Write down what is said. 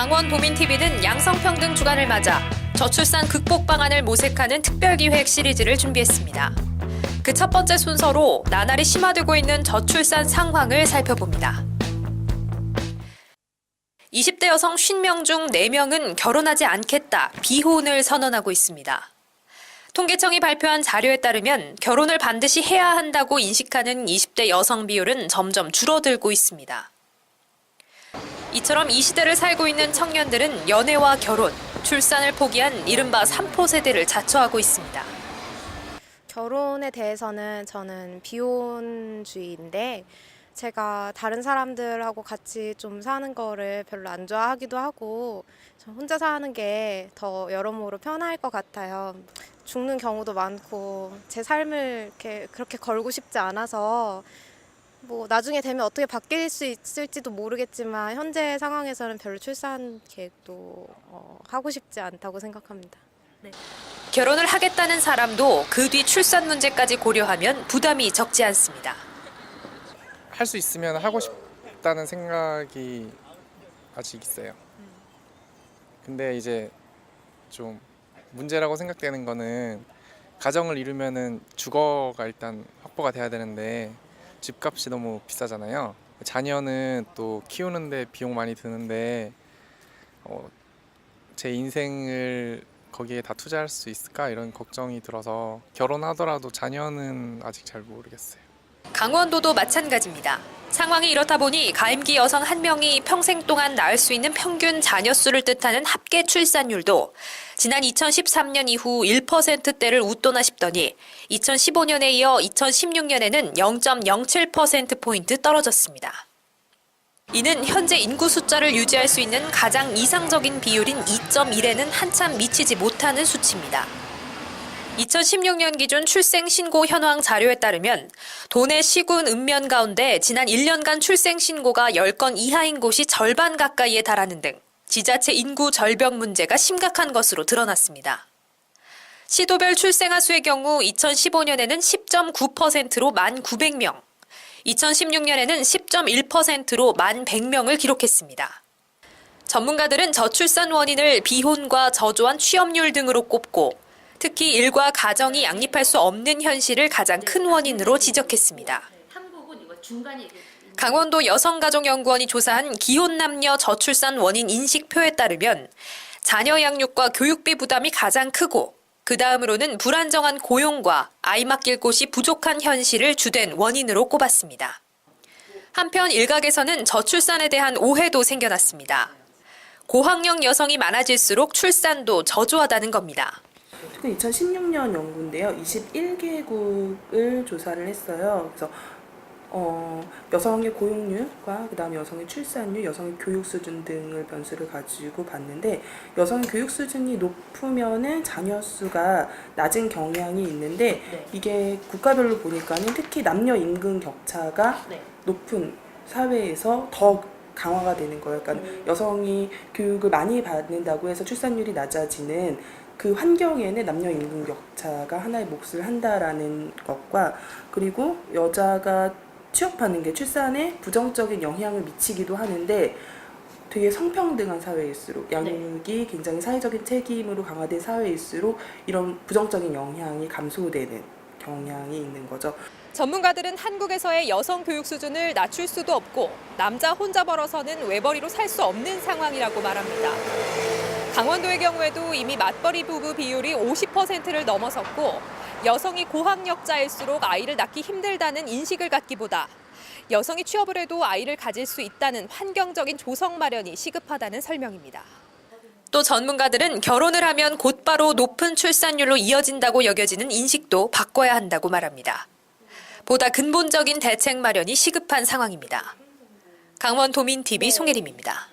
강원 도민TV는 양성평등 주간을 맞아 저출산 극복 방안을 모색하는 특별기획 시리즈를 준비했습니다. 그 첫 번째 순서로 나날이 심화되고 있는 저출산 상황을 살펴봅니다. 20대 여성 50명 중 4명은 결혼하지 않겠다, 비혼을 선언하고 있습니다. 통계청이 발표한 자료에 따르면 결혼을 반드시 해야 한다고 인식하는 20대 여성 비율은 점점 줄어들고 있습니다. 이처럼 이 시대를 살고 있는 청년들은 연애와 결혼, 출산을 포기한 이른바 3포 세대를 자처하고 있습니다. 결혼에 대해서는 저는 비혼주의인데 제가 다른 사람들하고 같이 좀 사는 거를 별로 안 좋아하기도 하고 저 혼자 사는 게 더 여러모로 편할 것 같아요. 죽는 경우도 많고 제 삶을 이렇게 그렇게 걸고 싶지 않아서 뭐 나중에 되면 어떻게 바뀔 수 있을지도 모르겠지만 현재 상황에서는 별로 출산 계획도 어, 하고 싶지 않다고 생각합니다. 결혼을 하겠다는 사람도 그 뒤 출산 문제까지 고려하면 부담이 적지 않습니다. 할 수 있으면 하고 싶다는 생각이 아직 있어요. 근데 이제 좀 문제라고 생각되는 거는 가정을 이루면은 주거가 일단 확보가 돼야 되는데 집값이 너무 비싸잖아요. 자녀는 또 키우는데 비용 많이 드는데 어, 제 인생을 거기에 다 투자할 수 있을까 이런 걱정이 들어서 결혼하더라도 자녀는 아직 잘 모르겠어요. 강원도도 마찬가지입니다. 상황이 이렇다 보니 가임기 여성 한 명이 평생 동안 낳을 수 있는 평균 자녀 수를 뜻하는 합계 출산율도 지난 2013년 이후 1%대를 웃도나 싶더니 2015년에 이어 2016년에는 0.07%포인트 떨어졌습니다. 이는 현재 인구 숫자를 유지할 수 있는 가장 이상적인 비율인 2.1에는 한참 미치지 못하는 수치입니다. 2016년 기준 출생 신고 현황 자료에 따르면 도내 시군 읍면 가운데 지난 1년간 출생 신고가 10건 이하인 곳이 절반 가까이에 달하는 등 지자체 인구 절벽 문제가 심각한 것으로 드러났습니다. 시도별 출생아 수의 경우 2015년에는 10.9%로 1,900명, 2016년에는 10.1%로 1,100명을 기록했습니다. 전문가들은 저출산 원인을 비혼과 저조한 취업률 등으로 꼽고 특히 일과 가정이 양립할 수 없는 현실을 가장 큰 원인으로 지적했습니다. 강원도 여성가족연구원이 조사한 기혼 남녀 저출산 원인 인식표에 따르면 자녀 양육과 교육비 부담이 가장 크고 그 다음으로는 불안정한 고용과 아이 맡길 곳이 부족한 현실을 주된 원인으로 꼽았습니다. 한편 일각에서는 저출산에 대한 오해도 생겨났습니다. 고학력 여성이 많아질수록 출산도 저조하다는 겁니다. 그 2016년 연구인데요. 21개국을 조사를 했어요. 그래서 어, 여성의 고용률과 그다음에 여성의 출산율, 여성의 교육 수준 등을 변수를 가지고 봤는데 여성의 교육 수준이 높으면은 자녀 수가 낮은 경향이 있는데 네. 이게 국가별로 보니까는 특히 남녀 임금 격차가 네. 높은 사회에서 더 강화가 되는 거예요. 그러니까 음. 여성이 교육을 많이 받는다고 해서 출산율이 낮아지는 그 환경에는 남녀 임금 격차가 하나의 몫을 한다라는 것과 그리고 여자가 취업하는 게 출산에 부정적인 영향을 미치기도 하는데 되게 성평등한 사회일수록 양육이 굉장히 사회적인 책임으로 강화된 사회일수록 이런 부정적인 영향이 감소되는 경향이 있는 거죠. 전문가들은 한국에서의 여성 교육 수준을 낮출 수도 없고 남자 혼자 벌어서는 외벌이로 살 수 없는 상황이라고 말합니다. 강원도의 경우에도 이미 맞벌이 부부 비율이 50%를 넘어섰고 여성이 고학력자일수록 아이를 낳기 힘들다는 인식을 갖기보다 여성이 취업을 해도 아이를 가질 수 있다는 환경적인 조성 마련이 시급하다는 설명입니다. 또 전문가들은 결혼을 하면 곧바로 높은 출산율로 이어진다고 여겨지는 인식도 바꿔야 한다고 말합니다. 보다 근본적인 대책 마련이 시급한 상황입니다. 강원 도민TV 송혜림입니다.